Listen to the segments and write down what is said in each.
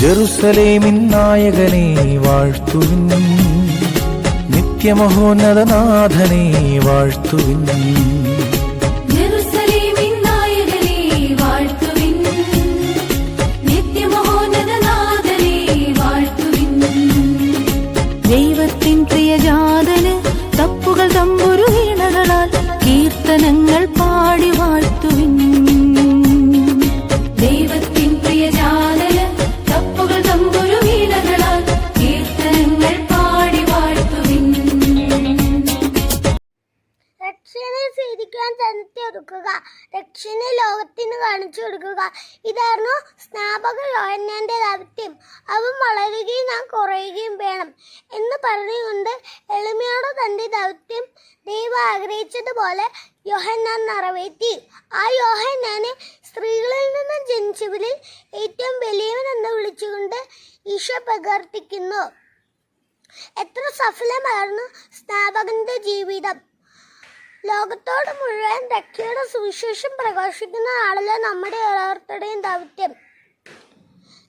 ജെറുസലേമിൻ നായകനെ വാഴ്ത്തുവിൻ. നിത്യമഹോന്നതനാഥനെ വാഴ്ത്തുവിൻ. ദൈവത്തിൻ പ്രിയജാതന് തപ്പുകൾ തമ്പുരു വീണകളാൽ കീർത്തനങ്ങൾ പാടി സ്വീകരിക്കാൻ ജനത്തെ ഒരുക്കുക ദക്ഷിണ ലോകത്തിന് കാണിച്ചു കൊടുക്കുക. ഇതായിരുന്നു സ്നാപക യോഹന്നാന്റെ ദൗത്യം. അവൻ വളരുകയും ഞാൻ കുറയുകയും വേണം എന്ന് പറഞ്ഞുകൊണ്ട് എളിമയോടെ തന്റെ ദൗത്യം ദൈവം ആഗ്രഹിച്ചതുപോലെ യോഹന്നാൻ നിറവേറ്റി. ആ യോഹന്നാനെ സ്ത്രീകളിൽ നിന്നും ജനിച്ചവരിൽ ഏറ്റവും വലിയവൻ എന്ന് വിളിച്ചുകൊണ്ട് ഈശോ പ്രകീർത്തിക്കുന്നു. എത്ര സഫലമായിരുന്നു സ്നാപകന്റെ ജീവിതം. ലോകത്തോട് മുഴുവൻ രക്ഷയുടെ സുവിശേഷം പ്രഘോഷിക്കുന്ന ആളല്ല നമ്മുടെ ഓരോരുത്തരുടെയും ദൗത്യം.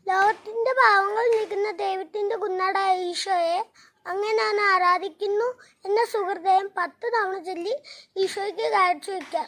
ലോകത്തിന്റെ പാവങ്ങൾ നീക്കുന്ന ദൈവത്തിന്റെ കുന്നടായ ഈശോയെ അങ്ങനെ ഞാൻ ആരാധിക്കുന്നു എന്ന സുഹൃദയം പത്ത് തവണ ചൊല്ലി ഈശോയ്ക്ക് കാഴ്ചവെക്കാം